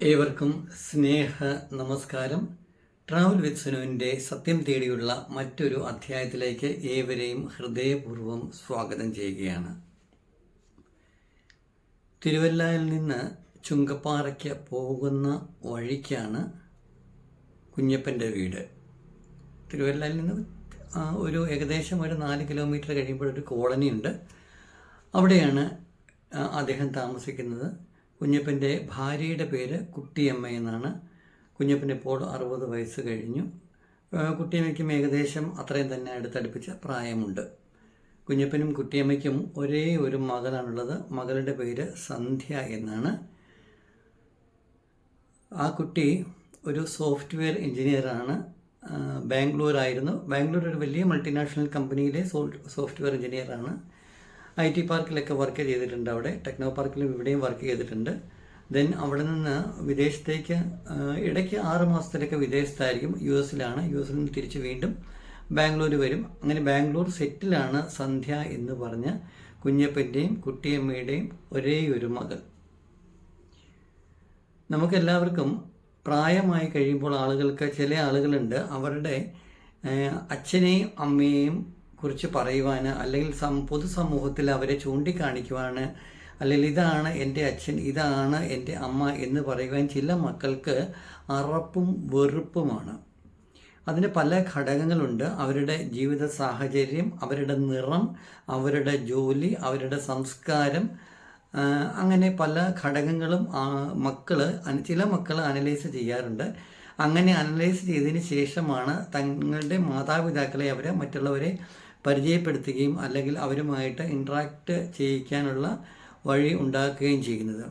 ഏവർക്കും സ്നേഹ നമസ്കാരം. Travel with സുനുവിന്റെ സത്യം തേടിയുള്ള മറ്റൊരു അധ്യായത്തിലേക്ക് ഏവരെയും ഹൃദയപൂർവം സ്വാഗതം ചെയ്യുകയാണ്. തിരുവല്ലയിൽ നിന്ന് ചുങ്കപ്പാറയ്ക്ക് പോകുന്ന വഴിക്കാണ് കുഞ്ഞപ്പന്റെ വീട്. തിരുവല്ലയിൽ നിന്ന് ഒരു ഏകദേശം ഒരു നാല് കിലോമീറ്റർ കഴിയുമ്പോൾ ഒരു കോളനി ഉണ്ട് അവിടെയാണ് അദ്ദേഹം താമസിക്കുന്നത്. കുഞ്ഞപ്പന്റെ ഭാര്യയുടെ പേര് കുട്ടിയമ്മ എന്നാണ്. കുഞ്ഞപ്പന് ഇപ്പോൾ അറുപത് വയസ്സ് കഴിഞ്ഞു. കുട്ടിയമ്മയ്ക്കും ഏകദേശം അത്രയും തന്നെ അടുത്തടുപ്പിച്ച പ്രായമുണ്ട്. കുഞ്ഞപ്പനും കുട്ടിയമ്മയ്ക്കും ഒരേ ഒരു മകളാണുള്ളത്. മകളുടെ പേര് സന്ധ്യ എന്നാണ്. ആ കുട്ടി ഒരു സോഫ്റ്റ്വെയർ എഞ്ചിനീയറാണ്. ബാംഗ്ലൂർ ആയിരുന്നു ബാംഗ്ലൂർ ഒരു വലിയ മൾട്ടിനാഷണൽ കമ്പനിയിലെ സോഫ്റ്റ്വെയർ എഞ്ചിനീയറാണ്. ഐ ടി പാർക്കിലൊക്കെ വർക്ക് ചെയ്തിട്ടുണ്ട് അവിടെ. ടെക്നോ പാർക്കിലും ഇവിടെയും വർക്ക് ചെയ്തിട്ടുണ്ട്. ദെൻ അവിടെ നിന്ന് വിദേശത്തേക്ക് ഇടയ്ക്ക് ആറ് മാസത്തിലൊക്കെ വിദേശത്തായിരിക്കും. യു എസിലാണ്. യു എസിൽ നിന്ന് തിരിച്ച് വീണ്ടും ബാംഗ്ലൂർ വരും. അങ്ങനെ ബാംഗ്ലൂർ സെറ്റിലാണ് സന്ധ്യ എന്ന് പറഞ്ഞ കുഞ്ഞപ്പന്റെയും കുട്ടിയമ്മയുടെയും ഒരേ ഒരു മകൾ. നമുക്കെല്ലാവർക്കും പ്രായമായി കഴിയുമ്പോൾ ആളുകൾക്ക് ചില ആളുകളുണ്ട് അവരുടെ അച്ഛനെയും അമ്മയെയും കുറിച്ച് പറയുവാൻ അല്ലെങ്കിൽ സം പൊതുസമൂഹത്തിൽ അവരെ ചൂണ്ടിക്കാണിക്കുവാൻ അല്ലെങ്കിൽ ഇതാണ് എന്റെ അച്ഛൻ ഇതാണ് എന്റെ അമ്മ എന്ന് പറയുവാൻ ചില മക്കൾക്ക് അറപ്പും വെറുപ്പുമാണ്. അതിന് പല ഘടകങ്ങളുണ്ട്. അവരുടെ ജീവിത സാഹചര്യം അവരുടെ നിറം അവരുടെ ജോലി അവരുടെ സംസ്കാരം അങ്ങനെ പല ഘടകങ്ങളും മക്കൾ ചില മക്കൾ അനലൈസ് ചെയ്യാറുണ്ട്. അങ്ങനെ അനലൈസ് ചെയ്തതിന് ശേഷമാണ് തങ്ങളുടെ മാതാപിതാക്കളെ അവരെ മറ്റുള്ളവരെ പരിചയപ്പെടുത്തുകയും അല്ലെങ്കിൽ അവരുമായിട്ട് ഇൻട്രാക്ട് ചെയ്യിക്കാനുള്ള വഴി ഉണ്ടാക്കുകയും ചെയ്യുന്നത്.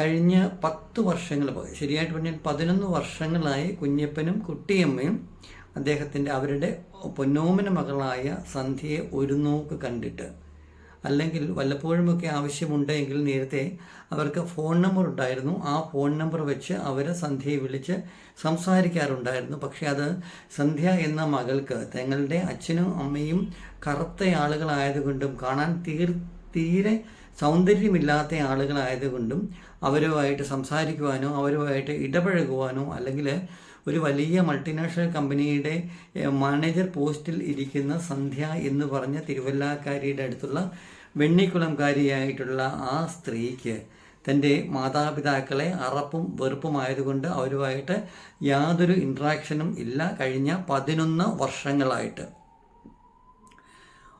കഴിഞ്ഞ പത്ത് വർഷങ്ങൾ ശരിയായിട്ട് പറഞ്ഞാൽ പതിനൊന്ന് വർഷങ്ങളായി കുഞ്ഞപ്പനും കുട്ടിയമ്മയും അദ്ദേഹത്തിന്റെ അവരുടെ പൊന്നോമന മകളായ സന്ധ്യയെ ഒരു നോക്ക് കണ്ടിട്ട് അല്ലെങ്കിൽ വല്ലപ്പോഴുമൊക്കെ ആവശ്യമുണ്ടെങ്കിൽ നേരത്തെ അവർക്ക് ഫോൺ നമ്പർ ഉണ്ടായിരുന്നു. ആ ഫോൺ നമ്പർ വെച്ച് അവരെ സന്ധ്യയെ വിളിച്ച് സംസാരിക്കാറുണ്ടായിരുന്നു. പക്ഷേ അത് സന്ധ്യ എന്ന മകൾക്ക് തങ്ങളുടെ അച്ഛനും അമ്മയും കറുത്ത ആളുകളായതുകൊണ്ടും കാണാൻ തീർ തീരെ സൗന്ദര്യമില്ലാത്ത ആളുകളായതുകൊണ്ടും അവരുമായിട്ട് സംസാരിക്കുവാനോ അവരുമായിട്ട് ഇടപഴകുവാനോ അല്ലെങ്കിൽ ഒരു വലിയ മൾട്ടിനാഷണൽ കമ്പനിയുടെ മാനേജർ പോസ്റ്റിൽ ഇരിക്കുന്ന സന്ധ്യ എന്ന് പറഞ്ഞ തിരുവല്ലാക്കാരിയുടെ അടുത്തുള്ള വെണ്ണിക്കുളംകാരിയായിട്ടുള്ള ആ സ്ത്രീക്ക് തന്റെ മാതാപിതാക്കളെ അറപ്പും വെറുപ്പുമായതുകൊണ്ട് അവരുമായിട്ട് യാതൊരു ഇൻട്രാക്ഷനും ഇല്ല കഴിഞ്ഞ പതിനൊന്ന് വർഷങ്ങളായിട്ട്.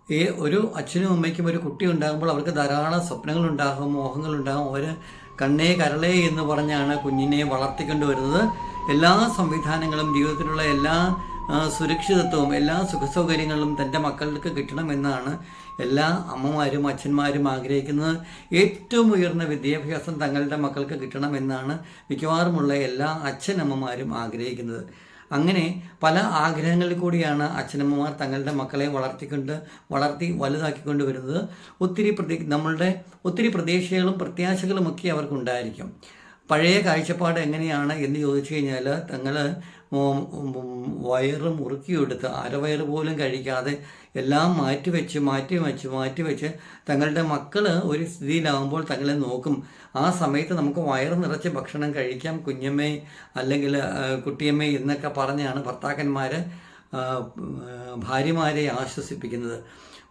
ഈ ഒരു അച്ഛനും അമ്മയ്ക്കും ഒരു കുട്ടി ഉണ്ടാകുമ്പോൾ അവർക്ക് ധാരാളം സ്വപ്നങ്ങളുണ്ടാകും മോഹങ്ങളുണ്ടാകും അവർ കണ്ണേ കരളേ എന്ന് പറഞ്ഞാണ് കുഞ്ഞിനെ വളർത്തിക്കൊണ്ട് വരുന്നത് എല്ലാ സംവിധാനങ്ങളും ജീവിതത്തിലുള്ള എല്ലാ സുരക്ഷിതത്വവും എല്ലാ സുഖസൗകര്യങ്ങളും തന്റെ മക്കൾക്ക് കിട്ടണമെന്നാണ് എല്ലാ അമ്മമാരും അച്ഛന്മാരും ആഗ്രഹിക്കുന്നത്. ഏറ്റവും ഉയർന്ന വിദ്യാഭ്യാസം തങ്ങളുടെ മക്കൾക്ക് കിട്ടണമെന്നാണ് മിക്കവാറുമുള്ള എല്ലാ അച്ഛനമ്മമാരും ആഗ്രഹിക്കുന്നത്. അങ്ങനെ പല ആഗ്രഹങ്ങളിൽ കൂടിയാണ് അച്ഛനമ്മമാർ തങ്ങളുടെ മക്കളെ വളർത്തിക്കൊണ്ട് വളർത്തി വലുതാക്കിക്കൊണ്ട് വരുന്നത്. ഒത്തിരി പ്രതി നമ്മളുടെ ഒത്തിരി പ്രതീക്ഷകളും പ്രത്യാശകളും ഒക്കെ അവർക്കുണ്ടായിരിക്കും. പഴയ കാഴ്ചപ്പാട് എങ്ങനെയാണ് എന്ന് ചോദിച്ചു കഴിഞ്ഞാൽ തങ്ങൾ വയറ് മുറുക്കിയെടുത്ത് അരവയറ് പോലും കഴിക്കാതെ എല്ലാം മാറ്റിവെച്ച് മാറ്റി വെച്ച് തങ്ങളുടെ മക്കൾ ഒരു സ്ഥിതിയിലാകുമ്പോൾ തങ്ങളെ നോക്കും. ആ സമയത്ത് നമുക്ക് വയറ് നിറച്ച് ഭക്ഷണം കഴിക്കാം കുഞ്ഞമ്മേ അല്ലെങ്കിൽ കുട്ടിയമ്മേ എന്നൊക്കെ പറഞ്ഞാണ് ഭർത്താക്കന്മാർ ഭാര്യമാരെ ആശ്വസിപ്പിക്കുന്നത്.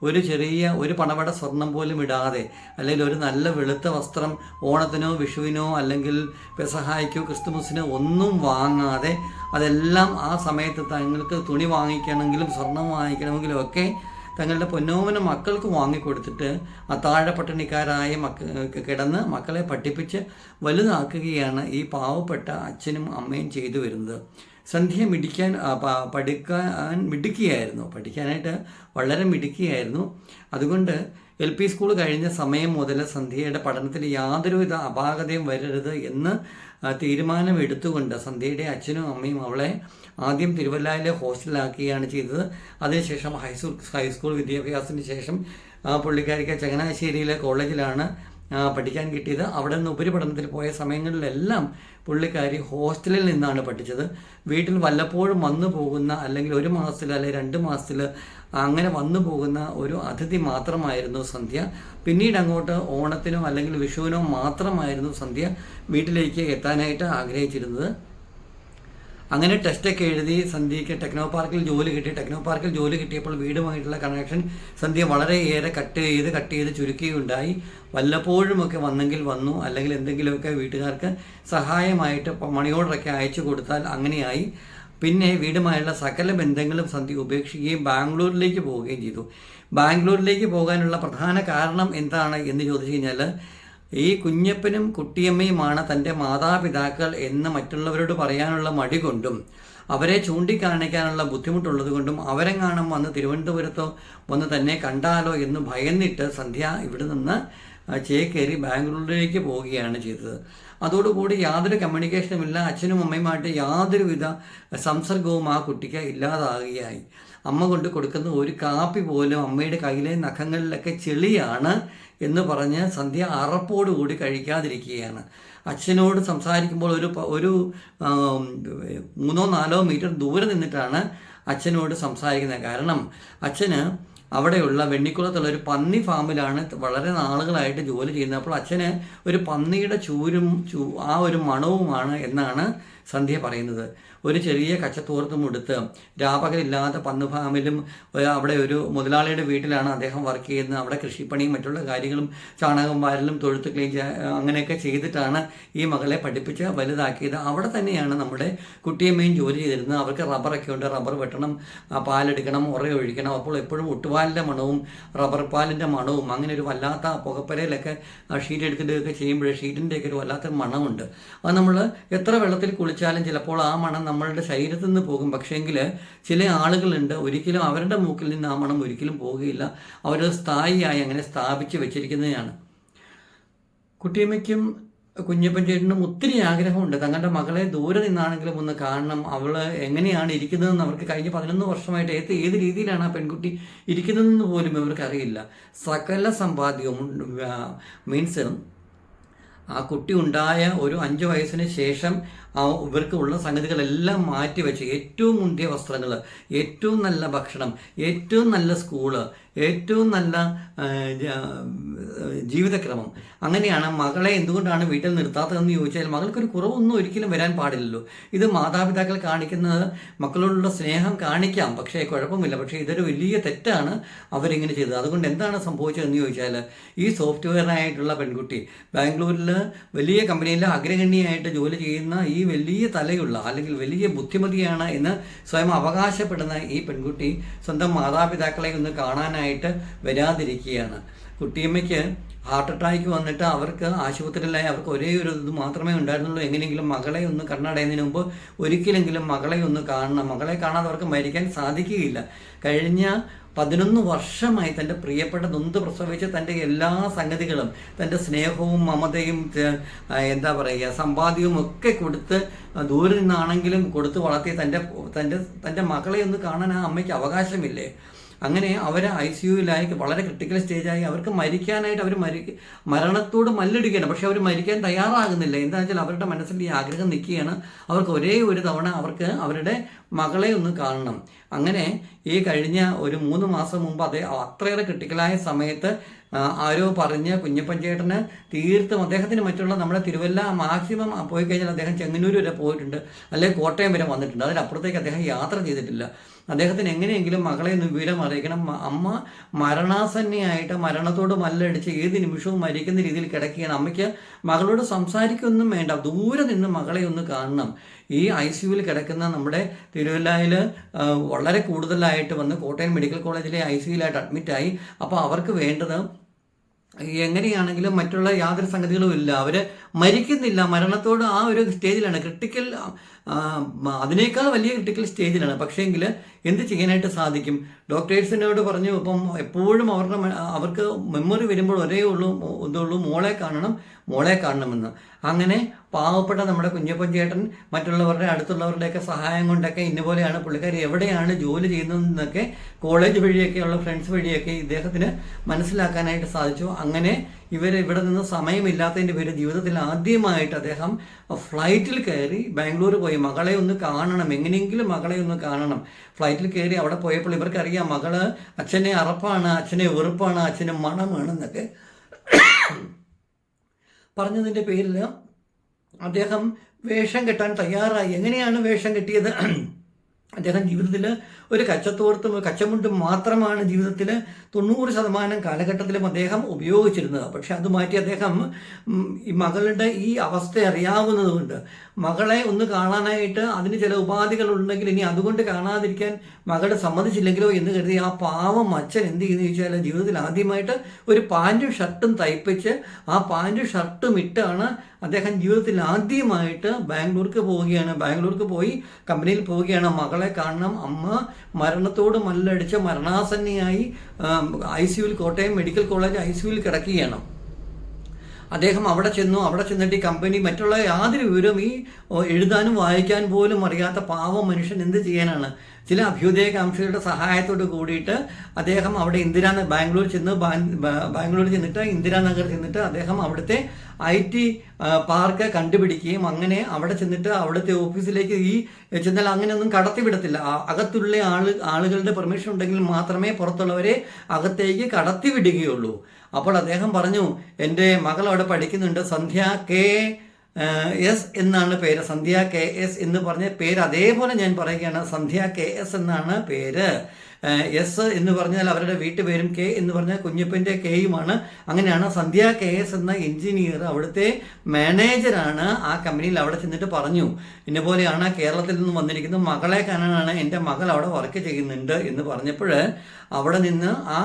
ഒരു ചെറിയ ഒരു പണവട സ്വർണം പോലും ഇടാതെ അല്ലെങ്കിൽ ഒരു നല്ല വെളുത്ത വസ്ത്രം ഓണത്തിനോ വിഷുവിനോ അല്ലെങ്കിൽ പെസഹായ്ക്കോ ക്രിസ്തുമസിനോ ഒന്നും വാങ്ങാതെ അതെല്ലാം ആ സമയത്ത് തങ്ങൾക്ക് തുണി വാങ്ങിക്കണമെങ്കിലും സ്വർണം വാങ്ങിക്കണമെങ്കിലും ഒക്കെ തങ്ങളുടെ പൊന്നോമന മക്കൾക്ക് വാങ്ങിക്കൊടുത്തിട്ട് ആ താഴെ പട്ടിണിക്കാരായ മക്ക കിടന്ന് മക്കളെ പഠിപ്പിച്ച് വലുതാക്കുകയാണ് ഈ പാവപ്പെട്ട അച്ഛനും അമ്മയും ചെയ്തു വരുന്നത്. സന്ധ്യ മിടിക്കാൻ പഠിക്കാൻ മിടുക്കിയായിരുന്നു. പഠിക്കാനായിട്ട് വളരെ മിടുക്കിയായിരുന്നു. അതുകൊണ്ട് എൽ പി സ്കൂൾ കഴിഞ്ഞ സമയം മുതൽ സന്ധ്യയുടെ പഠനത്തിൽ യാതൊരുവിധ അപാകതയും വരരുത് എന്ന് തീരുമാനമെടുത്തുകൊണ്ട് സന്ധ്യയുടെ അച്ഛനും അമ്മയും അവളെ ആദ്യം തിരുവല്ലയിലെ ഹോസ്റ്റലിലാക്കുകയാണ് ചെയ്തത്. അതിനുശേഷം ഹൈസ്കൂൾ ഹൈസ്കൂൾ വിദ്യാഭ്യാസത്തിന് ശേഷം പുള്ളിക്കാരിക്ക് ചങ്ങനാശ്ശേരിയിലെ കോളേജിലാണ് പഠിക്കാൻ കിട്ടിയത്. അവിടെ നിന്ന് ഉപരിപഠനത്തിൽ പോയ സമയങ്ങളിലെല്ലാം പുള്ളിക്കാരി ഹോസ്റ്റലിൽ നിന്നാണ് പഠിച്ചത്. വീട്ടിൽ വല്ലപ്പോഴും വന്നു പോകുന്ന അല്ലെങ്കിൽ ഒരു മാസത്തിൽ അല്ലെങ്കിൽ രണ്ട് മാസത്തിൽ അങ്ങനെ വന്നു പോകുന്ന ഒരു അതിഥി മാത്രമായിരുന്നു സന്ധ്യ. പിന്നീട് അങ്ങോട്ട് ഓണത്തിനോ അല്ലെങ്കിൽ വിഷുവിനോ മാത്രമായിരുന്നു സന്ധ്യ വീട്ടിലേക്ക് എത്താനായിട്ട് ആഗ്രഹിച്ചിരുന്നത്. അങ്ങനെ ടെസ്റ്റൊക്കെ എഴുതി സന്ധ്യയ്ക്ക് ടെക്നോ പാർക്കിൽ ജോലി കിട്ടി. ടെക്നോ പാർക്കിൽ ജോലി കിട്ടിയപ്പോൾ വീടുമായിട്ടുള്ള കണക്ഷൻ സന്ധ്യ വളരെയേറെ കട്ട് ചെയ്ത് കട്ട് ചെയ്ത് ചുരുക്കുകയുണ്ടായി. വല്ലപ്പോഴുമൊക്കെ വന്നെങ്കിൽ വന്നു. അല്ലെങ്കിൽ എന്തെങ്കിലുമൊക്കെ വീട്ടുകാർക്ക് സഹായമായിട്ട് മണി ഓർഡറൊക്കെ അയച്ചു കൊടുത്താൽ അങ്ങനെയായി. പിന്നെ വീടുമായുള്ള സകല ബന്ധങ്ങളും സന്ധ്യ ഉപേക്ഷിക്കുകയും ബാംഗ്ലൂരിലേക്ക് പോവുകയും ചെയ്തു. ബാംഗ്ലൂരിലേക്ക് പോകാനുള്ള പ്രധാന കാരണം എന്താണ് എന്ന് ചോദിച്ചു കഴിഞ്ഞാൽ ഈ കുഞ്ഞപ്പനും കുട്ടിയമ്മയുമാണ് തന്റെ മാതാപിതാക്കൾ എന്ന് മറ്റുള്ളവരോട് പറയാനുള്ള മടി കൊണ്ടും അവരെ ചൂണ്ടിക്കാണിക്കാനുള്ള ബുദ്ധിമുട്ടുള്ളത് കൊണ്ടും അവരെങ്ങാനും വന്ന് തിരുവനന്തപുരത്തോ വന്ന് തന്നെ കണ്ടാലോ എന്ന് ഭയന്നിട്ട് സന്ധ്യ ഇവിടെ നിന്ന് ചേക്കേറി ബാംഗ്ലൂരിലേക്ക് പോവുകയാണ് ചെയ്തത്. അതോടുകൂടി യാതൊരു കമ്മ്യൂണിക്കേഷനും ഇല്ല. അച്ഛനും അമ്മയുമായിട്ട് യാതൊരുവിധ സംസർഗവും ആ കുട്ടിക്ക് ഇല്ലാതാകുകയായി അമ്മ കൊണ്ട് കൊടുക്കുന്ന ഒരു കാപ്പി പോലും അമ്മയുടെ കയ്യിലെ നഖങ്ങളിലൊക്കെ ചെളിയാണ് എന്ന് പറഞ്ഞ് സന്ധ്യ അറപ്പോടുകൂടി കഴിക്കാതിരിക്കുകയാണ്. അച്ഛനോട് സംസാരിക്കുമ്പോൾ ഒരു ഒരു മൂന്നോ നാലോ മീറ്റർ ദൂരെ നിന്നിട്ടാണ് അച്ഛനോട് സംസാരിക്കുന്നത്. കാരണം അച്ഛന് അവിടെയുള്ള വെണ്ണിക്കുളത്തുള്ള ഒരു പന്നി ഫാമിലാണ് വളരെ നാളുകളായിട്ട് ജോലി ചെയ്യുന്നത്. അപ്പോൾ അച്ഛന് ഒരു പന്നിയുടെ ചൂരും ആ ഒരു മണവുമാണ് എന്നാണ് സന്ധ്യ പറയുന്നത്. ഒരു ചെറിയ കച്ചത്തോർത്തും എടുത്ത് പന്ന് ഫാമിലും അവിടെ ഒരു മുതലാളിയുടെ വീട്ടിലാണ് അദ്ദേഹം വർക്ക് ചെയ്യുന്നത്. അവിടെ കൃഷിപ്പണിയും മറ്റുള്ള കാര്യങ്ങളും ചാണകം വാരലും തൊഴുത്ത് ക്ലീൻ അങ്ങനെയൊക്കെ ചെയ്തിട്ടാണ് ഈ മകളെ പഠിപ്പിച്ച് വലുതാക്കിയത്. അവിടെ തന്നെയാണ് നമ്മുടെ കുട്ടിയമ്മയും ജോലി ചെയ്തിരുന്നത്. അവർക്ക് റബ്ബറൊക്കെ ഉണ്ട്. റബ്ബർ വെട്ടണം പാലെടുക്കണം പാലെടുക്കണം ഉറയൊഴിക്കണം അപ്പോൾ എപ്പോഴും ഒട്ടുപാലിന്റെ മണവും റബ്ബർ പാലിന്റെ മണവും അങ്ങനെ ഒരു വല്ലാത്ത പുകപ്പരയിലൊക്കെ ഷീറ്റ് എടുത്തിട്ടൊക്കെ ചെയ്യുമ്പോൾ ഷീറ്റിന്റെയൊക്കെ ഒരു വല്ലാത്ത മണമുണ്ട്. അത് നമ്മൾ എത്ര വെള്ളത്തിൽ കുളിച്ചാലും ചിലപ്പോൾ ആ മണം നമ്മളുടെ ശരീരത്തിൽ നിന്ന് പോകും. പക്ഷേങ്കിൽ ചില ആളുകളുണ്ട് ഒരിക്കലും അവരുടെ മൂക്കിൽ നിന്ന് ആ മണം ഒരിക്കലും പോവുകയില്ല. അവർ സ്ഥായിയായി അങ്ങനെ സ്ഥാപിച്ച് വെച്ചിരിക്കുന്നതാണ്. കുട്ടിയമ്മയ്ക്കും കുഞ്ഞപ്പൻ ചേട്ടനും ഒത്തിരി ആഗ്രഹമുണ്ട്. തങ്ങളുടെ മകളെ ദൂരെ നിന്നാണെങ്കിലും ഒന്ന് കാണണം. അവൾ എങ്ങനെയാണ് ഇരിക്കുന്നതെന്ന് അവർക്ക് കഴിഞ്ഞ പതിനൊന്ന് വർഷമായിട്ട് ഏത് ഏത് രീതിയിലാണ് ആ പെൺകുട്ടി ഇരിക്കുന്നതെന്ന് പോലും ഇവർക്ക് അറിയില്ല സകല സമ്പാദ്യവും മീൻസ് ആ കുട്ടി ഉണ്ടായ ഒരു അഞ്ച് വയസ്സിന് ശേഷം ആ ഇവർക്ക് ഉള്ള സംഗതികളെല്ലാം മാറ്റിവെച്ച് ഏറ്റവും മുന്തിയ വസ്ത്രങ്ങൾ ഏറ്റവും നല്ല ഭക്ഷണം ഏറ്റവും നല്ല സ്കൂൾ ഏറ്റവും നല്ല ജീവിതക്രമം. അങ്ങനെയാണ് മകളെ എന്തുകൊണ്ടാണ് വീട്ടിൽ നിർത്താത്തതെന്ന് ചോദിച്ചാൽ മകൾക്കൊരു കുറവൊന്നും ഒരിക്കലും വരാൻ പാടില്ലല്ലോ. ഇത് മാതാപിതാക്കൾ കാണിക്കുന്നത് മക്കളോടുള്ള സ്നേഹം കാണിക്കാം പക്ഷേ കുഴപ്പമില്ല. പക്ഷേ ഇതൊരു വലിയ തെറ്റാണ് അവരിങ്ങനെ ചെയ്തത്. അതുകൊണ്ട് എന്താണ് സംഭവിച്ചതെന്ന് ചോദിച്ചാൽ ഈ സോഫ്റ്റ്വെയറിനായിട്ടുള്ള പെൺകുട്ടി ബാംഗ്ലൂരിൽ വലിയ കമ്പനിയിൽ അഗ്രഗണ്യായിട്ട് ജോലി ചെയ്യുന്ന ഈ വലിയ തലയുള്ള അല്ലെങ്കിൽ വലിയ ബുദ്ധിമതിയാണ് എന്ന് സ്വയം അവകാശപ്പെടുന്ന ഈ പെൺകുട്ടി സ്വന്തം മാതാപിതാക്കളെ ഒന്ന് കാണാനായിട്ട് വരാതിരിക്കുകയാണ്. കുട്ടിയമ്മയ്ക്ക് ഹാർട്ട് അറ്റാക്ക് വന്നിട്ട് അവർക്ക് ആശുപത്രിയിലായി അവർക്ക് ഒരേ ഒരു ഇത് മാത്രമേ ഉണ്ടായിരുന്നുള്ളൂ. എങ്ങനെയെങ്കിലും മകളെ ഒന്ന് കണ്ണടയുന്നതിന് മുമ്പ് ഒരിക്കലെങ്കിലും മകളെ ഒന്ന് കാണണം. മകളെ കാണാതെ അവർക്ക് മരിക്കാൻ സാധിക്കുകയില്ല. കഴിഞ്ഞ പതിനൊന്ന് വർഷമായി തന്റെ പ്രിയപ്പെട്ട നൊന്ത് പ്രസവിച്ച തന്റെ എല്ലാ സംഗതികളും തന്റെ സ്നേഹവും മമതയും എന്താ പറയുക സമ്പാദ്യവും ഒക്കെ കൊടുത്ത് ദൂരെ നിന്നാണെങ്കിലും കൊടുത്ത് വളർത്തി തന്റെ തന്റെ തന്റെ മകളെ ഒന്ന് കാണാൻ ആ അമ്മയ്ക്ക് അവകാശമില്ലേ? അങ്ങനെ അവരെ ഐ സി യുയിലായി വളരെ ക്രിട്ടിക്കൽ സ്റ്റേജായി അവർക്ക് മരിക്കാനായിട്ട് അവർ മരി മരണത്തോട് മല്ലിടുകയാണ് പക്ഷെ അവർ മരിക്കാൻ തയ്യാറാകുന്നില്ല. എന്താ വെച്ചാൽ അവരുടെ മനസ്സിൽ ഈ ആഗ്രഹം നിൽക്കുകയാണ്. അവർക്ക് ഒരേ ഒരു തവണ അവർക്ക് അവരുടെ മകളെ ഒന്ന് കാണണം. അങ്ങനെ ഈ കഴിഞ്ഞ ഒരു മൂന്ന് മാസം മുമ്പ് അതേ അത്രയേറെ ക്രിട്ടിക്കലായ സമയത്ത് ആരോ പറഞ്ഞ് കുഞ്ഞപ്പൻ ചേട്ടന് തീർത്തും അദ്ദേഹത്തിന് മറ്റുള്ള നമ്മുടെ തിരുവല്ല മാക്സിമം പോയി കഴിഞ്ഞാൽ അദ്ദേഹം ചെങ്ങന്നൂർ വരെ പോയിട്ടുണ്ട്. അല്ലെങ്കിൽ കോട്ടയം വരെ വന്നിട്ടുണ്ട്. അതിനപ്പുറത്തേക്ക് അദ്ദേഹം യാത്ര ചെയ്തിട്ടില്ല. അദ്ദേഹത്തിന് എങ്ങനെയെങ്കിലും മകളെ ഒന്ന് വിവരം അറിയിക്കണം അമ്മ മരണാസന്നയായിട്ട് മരണത്തോട് മല്ലടിച്ച് ഏത് നിമിഷവും മരിക്കുന്ന രീതിയിൽ കിടക്കുകയാണ്. അമ്മയ്ക്ക് മകളോട് സംസാരിക്കൊന്നും വേണ്ട. ദൂരെ നിന്ന് മകളെ ഒന്ന് കാണണം. ഈ ഐ സി യുവിൽ കിടക്കുന്ന നമ്മുടെ തിരുവല്ലയിൽ വളരെ കൂടുതലായിട്ട് വന്ന് കോട്ടയം മെഡിക്കൽ കോളേജിലെ ഐ സി യുയിലായിട്ട് അഡ്മിറ്റായി അപ്പോൾ അവർക്ക് വേണ്ടത് എങ്ങനെയാണെങ്കിലും മറ്റുള്ള യാതൊരു സംഗതികളും ഇല്ല. അവർ മരിക്കുന്നില്ല. മരണത്തോട് ആ ഒരു സ്റ്റേജിലാണ് ക്രിട്ടിക്കൽ അതിനേക്കാൾ വലിയ ക്രിട്ടിക്കൽ സ്റ്റേജിലാണ് പക്ഷേങ്കിൽ എന്ത് ചെയ്യാനായിട്ട് സാധിക്കും? ഡോക്ടേഴ്സിനോട് പറഞ്ഞു ഇപ്പം എപ്പോഴും അവരുടെ അവർക്ക് മെമ്മറി വരുമ്പോൾ ഒരേ ഉള്ളൂ ഇതുള്ളൂ മോളെ കാണണം മോളെ കാണണമെന്ന്. അങ്ങനെ പാവപ്പെട്ട നമ്മുടെ കുഞ്ഞപ്പൻ ചേട്ടൻ മറ്റുള്ളവരുടെ അടുത്തുള്ളവരുടെയൊക്കെ സഹായം കൊണ്ടൊക്കെ ഇന്നുപോലെയാണ് പുള്ളിക്കാരി എവിടെയാണ് ജോലി ചെയ്യുന്നതെന്നൊക്കെ കോളേജ് വഴിയൊക്കെയുള്ള ഫ്രണ്ട്സ് വഴിയൊക്കെ ഇദ്ദേഹത്തിന് മനസ്സിലാക്കാനായിട്ട് സാധിച്ചു. അങ്ങനെ ഇവർ ഇവിടെ നിന്ന് സമയമില്ലാത്തതിന്റെ പേര് ജീവിതത്തിൽ ആദ്യമായിട്ട് അദ്ദേഹം ഫ്ലൈറ്റിൽ കയറി ബാംഗ്ലൂർ പോയി. മകളെ ഒന്ന് കാണണം. എങ്ങനെയെങ്കിലും മകളെ ഒന്ന് കാണണം. ഫ്ലൈറ്റിൽ കയറി അവിടെ പോയപ്പോൾ ഇവർക്കറിയാം മകൾ അച്ഛനെ അറപ്പാണ് അച്ഛനെ വെറുപ്പാണ് അച്ഛനെ മണമാണെന്നൊക്കെ. പറഞ്ഞതിന്റെ പേരിൽ അദ്ദേഹം വേഷം കെട്ടാൻ തയ്യാറായി. എങ്ങനെയാണ് വേഷം കെട്ടിയത്? അദ്ദേഹം ജീവിതത്തിൽ ഒരു കച്ചത്തോർത്തും കച്ചമുണ്ടും മാത്രമാണ് ജീവിതത്തിൽ തൊണ്ണൂറ് ശതമാനം കാലഘട്ടത്തിലും അദ്ദേഹം ഉപയോഗിച്ചിരുന്നത്. പക്ഷെ അത് മാറ്റി അദ്ദേഹം ഈ മകളുടെ ഈ അവസ്ഥ അറിയാവുന്നതുകൊണ്ട് മകളെ ഒന്ന് കാണാനായിട്ട് അതിന് ചില ഉപാധികൾ ഉണ്ടെങ്കിൽ ഇനി അതുകൊണ്ട് കാണാതിരിക്കാൻ മകളെ സമ്മതിച്ചില്ലെങ്കിലോ എന്ന് കരുതി ആ പാവം അച്ഛൻ എന്ത് ചെയ്യുന്നു ചോദിച്ചാൽ ജീവിതത്തിൽ ആദ്യമായിട്ട് ഒരു പാന്റും ഷർട്ടും തയ്പ്പിച്ച് ആ പാന്റും ഷർട്ടും ഇട്ടാണ് അദ്ദേഹം ജീവിതത്തിൽ ആദ്യമായിട്ട് ബാംഗ്ലൂർക്ക് പോവുകയാണ്. ബാംഗ്ലൂർക്ക് പോയി കമ്പനിയിൽ പോവുകയാണ്. മകളെ കാണണം. അമ്മ മരണത്തോട് മല്ലടിച്ച് മരണാസന്നയായി ഐ സിയുവിൽ കോട്ടയം മെഡിക്കൽ കോളേജ് ഐ കിടക്കുകയാണ്. അദ്ദേഹം അവിടെ ചെന്നു അവിടെ ചെന്നിട്ട് ഈ കമ്പനി മറ്റുള്ള യാതൊരു വിവരവും ഈ എഴുതാനും വായിക്കാൻ പോലും അറിയാത്ത പാവം മനുഷ്യൻ എന്ത് ചെയ്യാനാണ്? ചില അഭ്യുദയകാംക്ഷികളുടെ സഹായത്തോട് കൂടിയിട്ട് അദ്ദേഹം അവിടെ ഇന്ദിരാ ബാംഗ്ലൂർ ചെന്ന് ബാംഗ്ലൂർ ചെന്നിട്ട് ഇന്ദിരാനഗർ ചെന്നിട്ട് അദ്ദേഹം അവിടുത്തെ ഐ ടി പാർക്ക് കണ്ടുപിടിക്കുകയും അങ്ങനെ അവിടെ ചെന്നിട്ട് അവിടുത്തെ ഓഫീസിലേക്ക് ഈ ചെന്നാൽ അങ്ങനെയൊന്നും കടത്തിവിടത്തില്ല അകത്തുള്ള ആൾ ആളുകളുടെ പെർമിഷൻ ഉണ്ടെങ്കിൽ മാത്രമേ പുറത്തുള്ളവരെ അകത്തേക്ക് കടത്തിവിടുകയുള്ളൂ അപ്പോൾ അദ്ദേഹം പറഞ്ഞു എന്റെ മകൾ അവിടെ പഠിക്കുന്നുണ്ട് സന്ധ്യ കെ എസ് എന്നാണ് പേര്. സന്ധ്യ കെ എസ് എന്ന് പറഞ്ഞ പേര് അതേപോലെ ഞാൻ പറയുകയാണ്. സന്ധ്യ കെ എസ് എന്നാണ് പേര്. എസ് എന്ന് പറഞ്ഞാൽ അവരുടെ വീട്ടുപേരും കെ എന്ന് പറഞ്ഞാൽ കുഞ്ഞപ്പന്റെ കെയുമാണ്. അങ്ങനെയാണ് സന്ധ്യ കെ എസ് എന്ന എഞ്ചിനീയർ അവിടുത്തെ മാനേജറാണ് ആ കമ്പനിയിൽ അവിടെ ചെന്നിട്ട് പറഞ്ഞു ഇന്ന പോലെയാണ് കേരളത്തിൽ നിന്ന് വന്നിരിക്കുന്ന മകളെ കാണാനാണ് എന്റെ മകൾ അവിടെ വർക്ക് ചെയ്യുന്നുണ്ട് എന്ന് പറഞ്ഞപ്പോൾ അവിടെ നിന്ന് ആ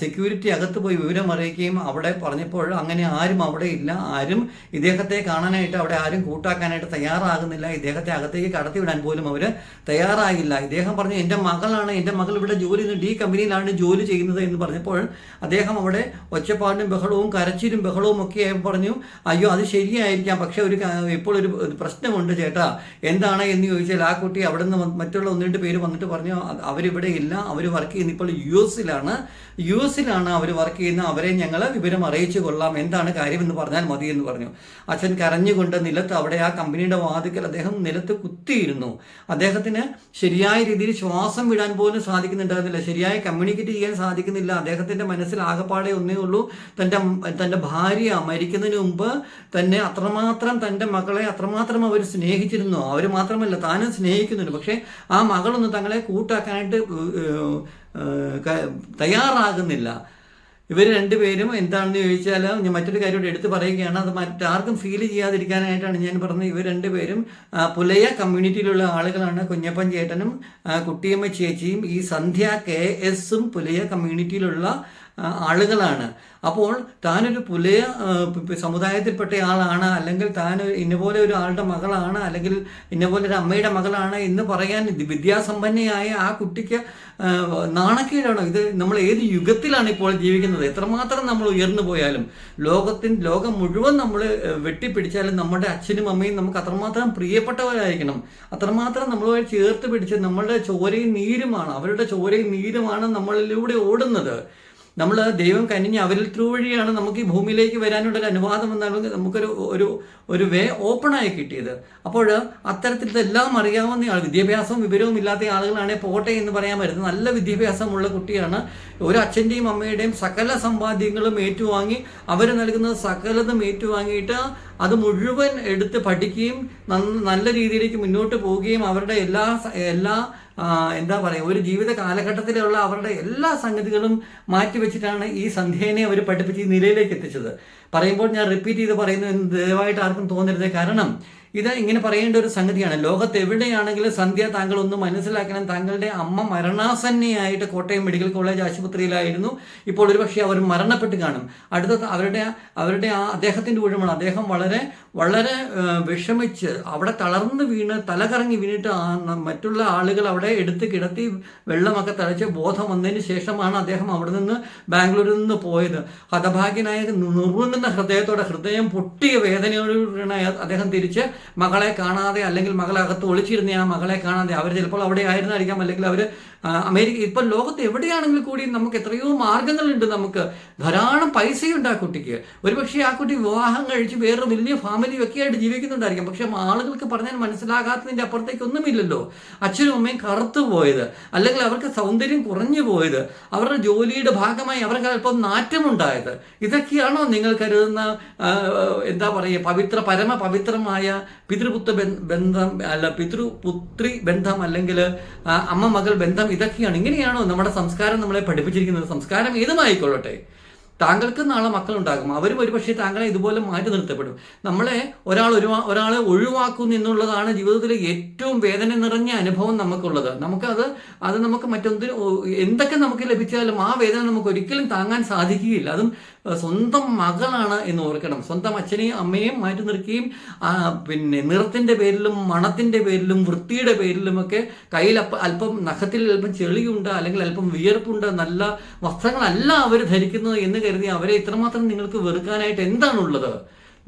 സെക്യൂരിറ്റി അകത്ത് പോയി വിവരം അറിയിക്കുകയും അവിടെ പറഞ്ഞപ്പോൾ അങ്ങനെ ആരും അവിടെ ഇല്ല. ആരും ഇദ്ദേഹത്തെ കാണാനായിട്ട് അവിടെ ആരും കൂട്ടാക്കാനായിട്ട് തയ്യാറാകുന്നില്ല. ഇദ്ദേഹത്തെ അകത്തേക്ക് കടത്തിവിടാൻ പോലും അവർ തയ്യാറായില്ല. ഇദ്ദേഹം പറഞ്ഞു എന്റെ മകളാണ് എന്റെ മകൾ ഇവിടെ ജോലി ഡി കമ്പനിയിലാണ് ജോലി ചെയ്യുന്നത് എന്ന് പറഞ്ഞപ്പോൾ അദ്ദേഹം അവിടെ ഒച്ചപ്പാടും ബഹളവും കരച്ചിലും ബഹളവും ഒക്കെ പറഞ്ഞു അയ്യോ അത് ശരിയായിരിക്കാം. പക്ഷേ ഒരു ഇപ്പോൾ ഒരു പ്രശ്നമുണ്ട് ചേട്ടാ. എന്താണ് എന്ന് ചോദിച്ചാൽ ആ കുട്ടി അവിടെ നിന്ന് മറ്റുള്ള ഒന്ന് രണ്ട് പേര് വന്നിട്ട് പറഞ്ഞു "അത് അവരിവിടെ ഇല്ല. അവർ വർക്ക് ചെയ്യുന്ന ഇപ്പോൾ യു എസിലാണ്. യു എസിലാണ് അവർ വർക്ക് ചെയ്യുന്നത്. അവരെ ഞങ്ങൾ വിവരം അറിയിച്ചു കൊള്ളാം. എന്താണ് കാര്യമെന്ന് പറഞ്ഞാൽ മതി എന്ന് പറഞ്ഞു. അച്ഛൻ കരഞ്ഞുകൊണ്ട് നിലത്ത് അവിടെ ആ കമ്പനിയുടെ വാതിക്കൽ അദ്ദേഹം നിലത്ത് കുത്തിയിരുന്നു. അദ്ദേഹത്തിന് ശരിയായ രീതിയിൽ ശ്വാസം വിടാൻ പോലും സാധിക്കുന്നുണ്ടായിരുന്നില്ല. ശരിയായ കമ്മ്യൂണിക്കേറ്റ് ചെയ്യാൻ സാധിക്കുന്നില്ല. അദ്ദേഹത്തിന്റെ മനസ്സിൽ ആകപ്പാടെ ഒന്നേ ഉള്ളൂ. തന്റെ തന്റെ ഭാര്യ മരിക്കുന്നതിന് മുമ്പ് തന്നെ അത്രമാത്രം തന്റെ മകളെ അത്രമാത്രം അവർ സ്നേഹിച്ചിരുന്നു. അവർ മാത്രമല്ല താനും സ്നേഹിക്കുന്നുണ്ട്. പക്ഷേ ആ മകളൊന്ന് തങ്ങളെ കൂട്ടാക്കാനായിട്ട് തയ്യാറാകുന്നില്ല. ഇവർ രണ്ടുപേരും എന്താണെന്ന് ചോദിച്ചാൽ ഞാൻ മറ്റൊരു കാര്യം എടുത്തു പറയുകയാണ്. അത് മറ്റാർക്കും ഫീൽ ചെയ്യാതിരിക്കാനായിട്ടാണ് ഞാൻ പറഞ്ഞത്. ഇവർ രണ്ടുപേരും പുലയ കമ്മ്യൂണിറ്റിയിലുള്ള ആളുകളാണ്. കുഞ്ഞപ്പൻ ചേട്ടനും കുട്ടിയമ്മ ചേച്ചിയും ഈ സന്ധ്യ കെ എസും പുലയ കമ്മ്യൂണിറ്റിയിലുള്ള ആളുകളാണ്. അപ്പോൾ താനൊരു പുലയ സമുദായത്തിൽപ്പെട്ട ആളാണ് അല്ലെങ്കിൽ താൻ ഇന്നപോലെ ഒരു ആളുടെ മകളാണ് അല്ലെങ്കിൽ ഇന്നപോലെ ഒരു അമ്മയുടെ മകളാണ് എന്ന് പറയാൻ വിദ്യാസമ്പന്നയായ ആ കുട്ടിക്ക് നാണക്കേടാണോ. ഇത് നമ്മൾ ഏത് യുഗത്തിലാണ് ഇപ്പോൾ ജീവിക്കുന്നത്? എത്രമാത്രം നമ്മൾ ഉയർന്നു പോയാലും ലോകത്തിൻ ലോകം മുഴുവൻ നമ്മൾ വെട്ടിപ്പിടിച്ചാലും നമ്മുടെ അച്ഛനും അമ്മയും നമുക്ക് അത്രമാത്രം പ്രിയപ്പെട്ടവരായിരിക്കണം. അത്രമാത്രം നമ്മളുമായി ചേർത്ത് പിടിച്ച് നമ്മളുടെ ചോരയും നീരുമാണ് അവരുടെ ചോരയും നീരുമാണ് നമ്മളിലൂടെ ഓടുന്നത്. നമ്മൾ ദൈവം കനിഞ്ഞ് അവരിൽ ത്രൂ വഴിയാണ് നമുക്ക് ഈ ഭൂമിയിലേക്ക് വരാനുള്ള ഒരു അനുവാദം എന്നാണ് നമുക്കൊരു ഒരു ഒരു വേ ഓപ്പണായി കിട്ടിയത്. അപ്പോൾ അത്തരത്തിൽ ഇതെല്ലാം അറിയാവുന്ന ആൾ വിദ്യാഭ്യാസവും വിവരവും ഇല്ലാത്ത ആളുകളാണെങ്കിൽ പോട്ടെ എന്ന് പറയാൻ പറ്റുന്നത് നല്ല വിദ്യാഭ്യാസമുള്ള കുട്ടിയാണ് ഒരു അച്ഛന്റെയും അമ്മയുടെയും സകല സമ്പാദ്യങ്ങളും ഏറ്റുവാങ്ങി അവർ നൽകുന്ന സകലതും ഏറ്റുവാങ്ങിയിട്ട് അത് മുഴുവൻ എടുത്ത് പഠിക്കുകയും നല്ല രീതിയിലേക്ക് മുന്നോട്ട് പോവുകയും അവരുടെ എല്ലാ എല്ലാ എന്താ പറയുക ഒരു ജീവിത കാലഘട്ടത്തിലുള്ള അവരുടെ എല്ലാ സംഗതികളും മാറ്റിവെച്ചിട്ടാണ് ഈ സന്ധ്യേനെ അവർ പഠിപ്പിച്ച് ഈ നിലയിലേക്ക് എത്തിച്ചത്. പറയുമ്പോൾ ഞാൻ റിപ്പീറ്റ് ചെയ്ത് പറയുന്നു എന്ന് ദയവായിട്ട് ആർക്കും തോന്നരുത്. കാരണം ഇത് ഇങ്ങനെ പറയേണ്ട ഒരു സംഗതിയാണ്. ലോകത്ത് എവിടെയാണെങ്കിലും സന്ധ്യ താങ്കൾ ഒന്ന് മനസ്സിലാക്കണം. താങ്കളുടെ അമ്മ മരണാസന്നയായിട്ട് കോട്ടയം മെഡിക്കൽ കോളേജ് ആശുപത്രിയിലായിരുന്നു. ഇപ്പോൾ ഒരുപക്ഷെ അവർ മരണപ്പെട്ട് കാണും. അടുത്ത അവരുടെ അവരുടെ ആ അദ്ദേഹത്തിന്റെ ഊഴമാണ് അദ്ദേഹം വളരെ വളരെ വിഷമിച്ച് അവിടെ തളർന്ന് വീണ് തലകറങ്ങി വീണിട്ട് മറ്റുള്ള ആളുകൾ അവിടെ എടുത്ത് കിടത്തി വെള്ളമൊക്കെ തളിച്ച് ബോധം വന്നതിന് ശേഷമാണ് അദ്ദേഹം അവിടെ നിന്ന് ബാംഗ്ലൂരിൽ നിന്ന് പോയത്. ഹതഭാഗ്യനായ നുറുങ്ങുന്ന ഹൃദയത്തോടെ ഹൃദയം പൊട്ടിയ വേദനയോടുകൂടിയാണ് അദ്ദേഹം തിരിച്ച് മകളെ കാണാതെ അല്ലെങ്കിൽ മകളെ അകത്ത് ഒളിച്ചിരുന്ന ആ മകളെ കാണാതെ. അവർ ചിലപ്പോൾ അവിടെ ആയിരുന്നായിരിക്കാം അല്ലെങ്കിൽ അവർ അമേരിക്ക ഇപ്പം ലോകത്ത് എവിടെയാണെങ്കിൽ കൂടി നമുക്ക് എത്രയോ മാർഗങ്ങളുണ്ട് നമുക്ക്. ധാരാളം പൈസയുണ്ട് ആ കുട്ടിക്ക്. ഒരുപക്ഷെ ആ കുട്ടി വിവാഹം കഴിച്ച് വേറെ വലിയ ഫാമിലി ഒക്കെ ആയിട്ട് ജീവിക്കുന്നുണ്ടായിരിക്കും. പക്ഷെ ആളുകൾക്ക് പറഞ്ഞാൽ മനസ്സിലാകാത്തതിന്റെ അപ്പുറത്തേക്ക് ഒന്നുമില്ലല്ലോ അച്ഛനും അമ്മയും കറുത്തു പോയത്. അല്ലെങ്കിൽ അവർക്ക് സൗന്ദര്യം കുറഞ്ഞു പോയത്. അവരുടെ ജോലിയുടെ ഭാഗമായി അവർക്ക് അല്പം നാറ്റമുണ്ടായത്. ഇതൊക്കെയാണോ നിങ്ങൾ കരുതുന്ന എന്താ പറയുക പവിത്ര പരമ പവിത്രമായ പിതൃപുത്ര ബന്ധം അല്ല പിതൃപുത്രി ബന്ധം അല്ലെങ്കിൽ അമ്മ മകൾ ബന്ധം ഇതൊക്കെയാണ്. ഇങ്ങനെയാണോ നമ്മുടെ സംസ്കാരം നമ്മളെ പഠിപ്പിച്ചിരിക്കുന്നത്? സംസ്കാരം ഏതുമായിക്കൊള്ളട്ടെ? താങ്കൾക്ക് നാളെ മക്കളുണ്ടാകും. അവരും ഒരുപക്ഷെ താങ്കളെ ഇതുപോലെ മാറ്റി നിർത്തപ്പെടും. നമ്മളെ ഒരാൾ ഒരു ഒരാളെ ഒഴിവാക്കുന്നു എന്നുള്ളതാണ് ജീവിതത്തിലെ ഏറ്റവും വേദന നിറഞ്ഞ അനുഭവം നമുക്കുള്ളത്. നമുക്കത് അത് നമുക്ക് മറ്റൊന്നും എന്തൊക്കെ നമുക്ക് ലഭിച്ചാലും ആ വേദന നമുക്ക് ഒരിക്കലും താങ്ങാൻ സാധിക്കുകയില്ല. അതും സ്വന്തം മകളാണ് എന്ന് ഓർക്കണം. സ്വന്തം അച്ഛനെയും അമ്മയെയും മാറ്റി നിർത്തുകയും പിന്നെ നിറത്തിന്റെ പേരിലും മണത്തിന്റെ പേരിലും വൃത്തിയുടെ പേരിലുമൊക്കെ കയ്യിൽ അല്പം നഖത്തിൽ അല്പം ചെളിയുണ്ട് അല്ലെങ്കിൽ അല്പം വിയർപ്പുണ്ട് നല്ല വസ്ത്രങ്ങളല്ല അവർ ധരിക്കുന്നത് എന്ന് കരുതി അവരെ ഇത്രമാത്രം നിങ്ങൾക്ക് വെറുക്കാനായിട്ട് എന്താണുള്ളത്?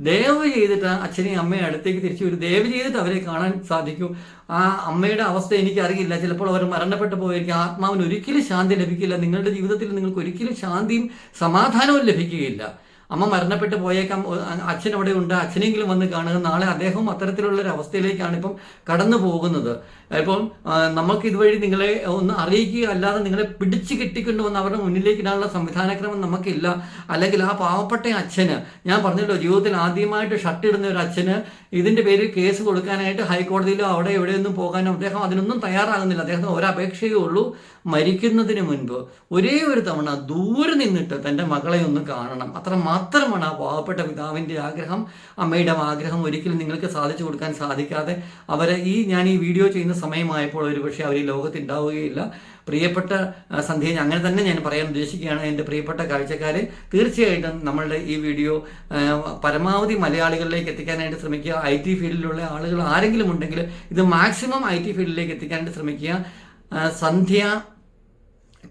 ദയവ് ചെയ്തിട്ട് അച്ഛനെയും അമ്മയും അടുത്തേക്ക് തിരിച്ചു വരും. ദയവ് ചെയ്തിട്ട് അവരെ കാണാൻ സാധിക്കും. ആ അമ്മയുടെ അവസ്ഥ എനിക്കറിയില്ല ചിലപ്പോൾ അവർ മരണപ്പെട്ടു പോയിരിക്കും. ആത്മാവിന് ഒരിക്കലും ശാന്തി ലഭിക്കില്ല. നിങ്ങളുടെ ജീവിതത്തിൽ നിങ്ങൾക്ക് ഒരിക്കലും ശാന്തിയും സമാധാനവും ലഭിക്കുകയില്ല. അമ്മ മരണപ്പെട്ട് പോയേക്കാം. അച്ഛൻ അവിടെ ഉണ്ട്. അച്ഛനെങ്കിലും വന്ന് കാണുക. നാളെ അദ്ദേഹവും അത്തരത്തിലുള്ള ഒരു അവസ്ഥയിലേക്കാണ് ഇപ്പം കടന്നു പോകുന്നത് അപ്പം ആ, നമുക്ക് ഇതുവഴി നിങ്ങളെ ഒന്ന് അറിയിക്കുക അല്ലാതെ നിങ്ങളെ പിടിച്ചു കെട്ടിക്കൊണ്ട് വന്ന് അവരുടെ മുന്നിലേക്ക് ഇടാനുള്ള സംവിധാനക്രമം നമുക്കില്ല. അല്ലെങ്കിൽ ആ പാവപ്പെട്ട അച്ഛന് ഞാൻ പറഞ്ഞല്ലോ ജീവിതത്തിൽ ആദ്യമായിട്ട് ഷർട്ട് ഇടുന്ന ഒരു അച്ഛന് ഇതിന്റെ പേരിൽ കേസ് കൊടുക്കാനായിട്ട് ഹൈക്കോടതിയിലോ അവിടെ എവിടെയൊന്നും പോകാനോ അദ്ദേഹം അതിനൊന്നും തയ്യാറാകുന്നില്ല. അദ്ദേഹത്തിന് ഒരപേക്ഷയേ ഉള്ളൂ. മരിക്കുന്നതിന് മുൻപ് ഒരേ ഒരു തവണ ദൂരെ നിന്നിട്ട് തന്റെ മകളെ ഒന്ന് കാണണം. അത്ര മാത്രമാണ് ആ പാവപ്പെട്ട പിതാവിന്റെ ആഗ്രഹം. അമ്മയുടെ ആഗ്രഹം ഒരിക്കലും നിങ്ങൾക്ക് സാധിച്ചു കൊടുക്കാൻ സാധിക്കാതെ അവരെ ഈ ഞാൻ ഈ വീഡിയോ ചെയ്യുന്ന സമയമായപ്പോൾ ഒരുപക്ഷെ അവർ ഈ ലോകത്ത് ഉണ്ടാവുകയില്ല പ്രിയപ്പെട്ട സന്ധ്യ അങ്ങനെ തന്നെ ഞാൻ പറയാൻ ഉദ്ദേശിക്കുകയാണ്. എന്റെ പ്രിയപ്പെട്ട കാഴ്ചക്കാരെ തീർച്ചയായിട്ടും നമ്മളുടെ ഈ വീഡിയോ പരമാവധി മലയാളികളിലേക്ക് എത്തിക്കാനായിട്ട് ശ്രമിക്കുക. ഐ ടി ഫീൽഡിലുള്ള ആളുകൾ ആരെങ്കിലും ഉണ്ടെങ്കിൽ ഇത് മാക്സിമം ഐ ടി ഫീൽഡിലേക്ക് എത്തിക്കാനായിട്ട് ശ്രമിക്കുക. സന്ധ്യ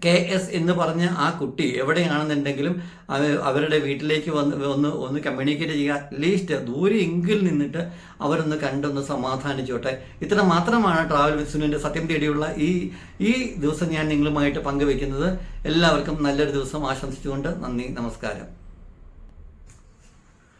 കെ എസ് എന്ന് പറഞ്ഞ ആ കുട്ടി എവിടെയാണെന്നുണ്ടെങ്കിലും അവ- അവരുടെ വീട്ടിലേക്ക് വന്ന് ഒന്ന് ഒന്ന് കമ്മ്യൂണിക്കേറ്റ് ചെയ്യുക. അറ്റ്ലീസ്റ്റ് ദൂരെ എങ്കിൽ നിന്നിട്ട് അവരൊന്ന് കണ്ടൊന്ന് സമാധാനിച്ചോട്ടെ. ഇത്ര മാത്രമാണ് ട്രാവൽ വിസുവിന്റെ സത്യം തേടിയുള്ള ഈ ഈ ദിവസം ഞാൻ നിങ്ങളുമായിട്ട് പങ്കുവെക്കുന്നത്. എല്ലാവർക്കും നല്ലൊരു ദിവസം ആശംസിച്ചുകൊണ്ട് നന്ദി നമസ്കാരം.